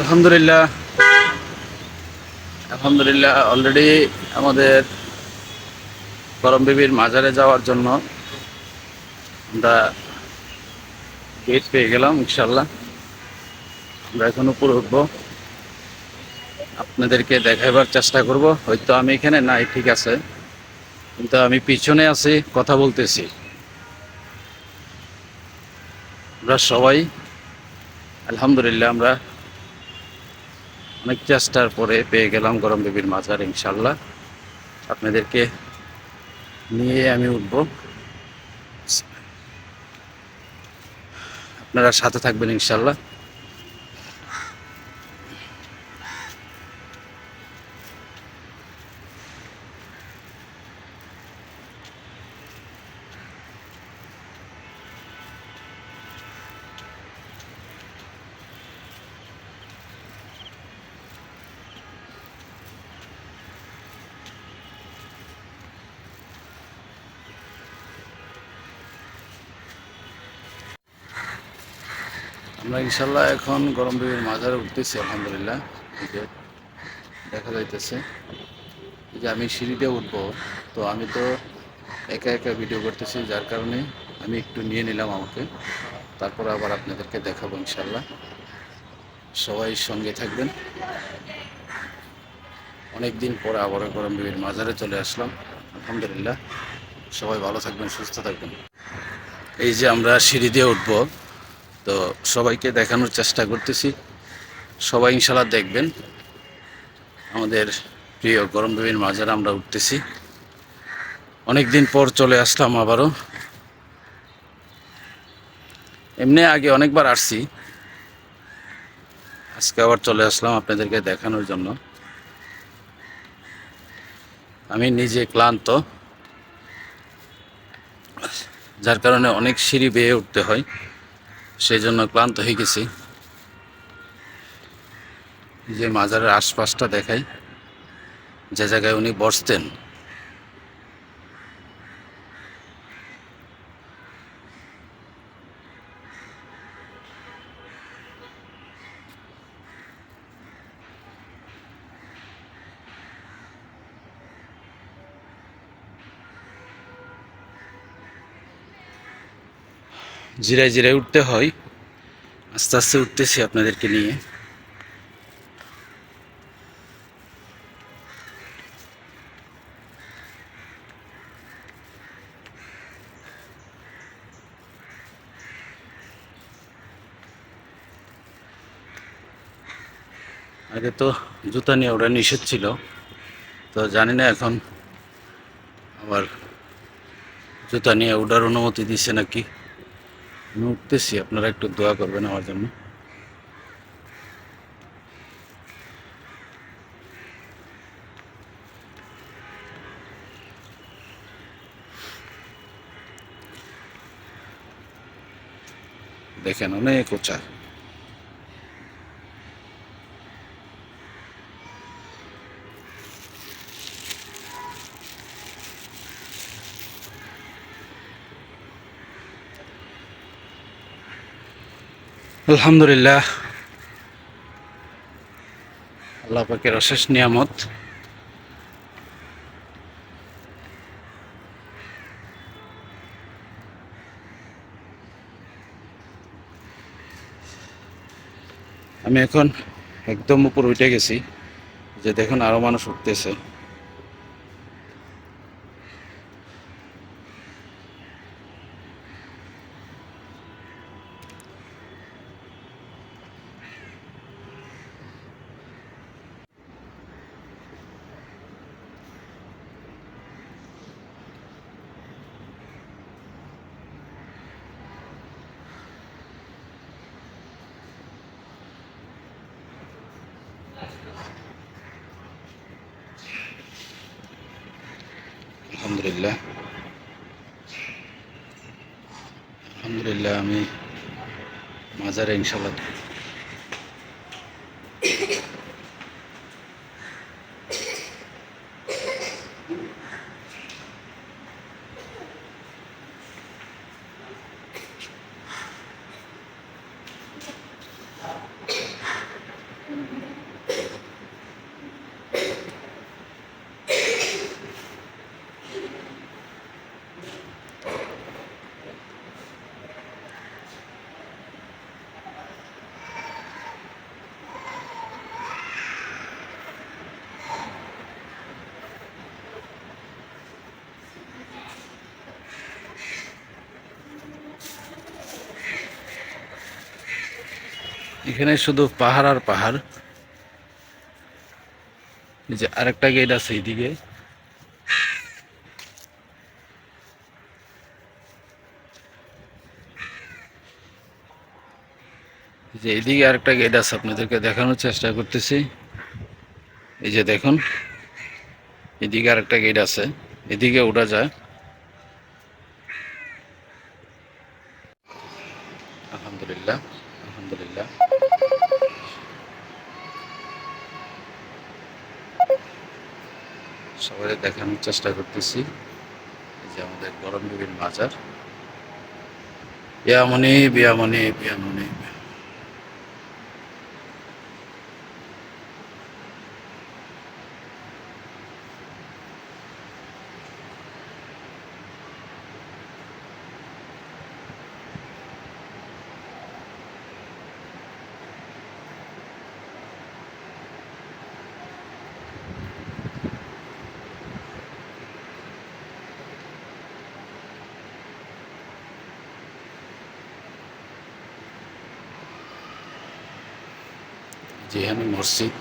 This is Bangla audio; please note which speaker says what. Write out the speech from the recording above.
Speaker 1: আলহামদুলিল্লাহ। আলহামদুলিল্লাহ অলরেডি আমাদের করম বিবির মাজারে যাওয়ার জন্য আমরা গেট পেয়ে গেলাম ইনশাল্লাহ আমরা এখন উপরে উঠবো। আপনাদেরকে দেখাবার চেষ্টা করব। হয়তো আমি এখানে নাই, ঠিক আছে। কিন্তু আমি পিছনে আছি, কথা বলতেছি। আমরা সবাই, আলহামদুলিল্লাহ, আমরা অনেক চেষ্টার পরে পেয়ে গেলাম গরম বেবির মাজার ইনশাল্লাহ। আপনাদেরকে নিয়ে আমি উঠব। আপনারা সাথে থাকবেন, ইনশাল্লাহ। আমরা ইনশাল্লাহ এখন গরম বেবির মাজারে উঠতেছি, আলহামদুলিল্লাহ। দেখা যাইতেছে যে আমি সিঁড়িতে উঠবো, তো আমি তো একা একা ভিডিও করতেছি, যার কারণে আমি একটু নিয়ে নিলাম আমাকে। তারপর আবার আপনাদেরকে দেখাবো, ইনশাল্লাহ। সবাই সঙ্গে থাকবেন। অনেক দিন পরে আবার গরম বেবির মাজারে চলে আসলাম, আলহামদুলিল্লাহ। সবাই ভালো থাকবেন, সুস্থ থাকবেন। এই যে আমরা সিঁড়ি দিয়ে উঠবো তো সবাইকে দেখানোর চেষ্টা করতেছি। সবাই ইনশাল্লাহ দেখবেন। আমাদের প্রিয় গরম বেবির মাজারে আমরা উঠতেছি। অনেক দিন পর চলে আসলাম আবারও। এমনি আগে অনেকবার আসছি। আজকে আবার চলে আসলাম আপনাদেরকে দেখানোর জন্য। আমি নিজে ক্লান্ত। যার কারণে অনেক সিঁড়ি বেয়ে উঠতে হয়। সেই জন্য ক্লান্ত হয়ে গেছি। যে মাজারের আশপাশটা দেখাই যে জায়গায় উনি বসতেন। জিরায় জিরায় উঠতে হয়। আস্তে আস্তে উঠতেছি আপনাদেরকে নিয়ে। আগে তো জুতা নিয়ে ওরা নিষেধ ছিল। তো জানি না এখন আবার জুতা নিয়ে ওঠার অনুমতি দিছে নাকি। আমি উঠতেছি আপনারা একটু দোয়া করবেন আমার জন্য। দেখেন অনেক উঁচা। আলহামদুলিল্লাহ। আল্লাহ পাকের অশেষ নিয়ামত। আমি এখন একদম উপর উঠে গেছি, যে দেখুন আরও মানুষ উঠতেছে। আলহামদুলিল্লাহ। আলহামদুলিল্লাহ আমি মাজারে ইনশাল্লাহ এখানে শুধু পাহাড় আর পাহাড়। এই যে আরেকটা গেট আছে এইদিকে এই যে এইদিকে আরেকটা গেট আছে, আপনাদেরকে দেখানোর চেষ্টা করতেছি। এই যে দেখুন, এদিকে আরেকটা গেট আছে, এদিকে ওঠা যায়। সবাই দেখানোর চেষ্টা করতেছি। যে আমাদের গরম বিবির বাজার। বিয়ামনি বিয়ামনি বিয়ামনি যেখানে মসজিদ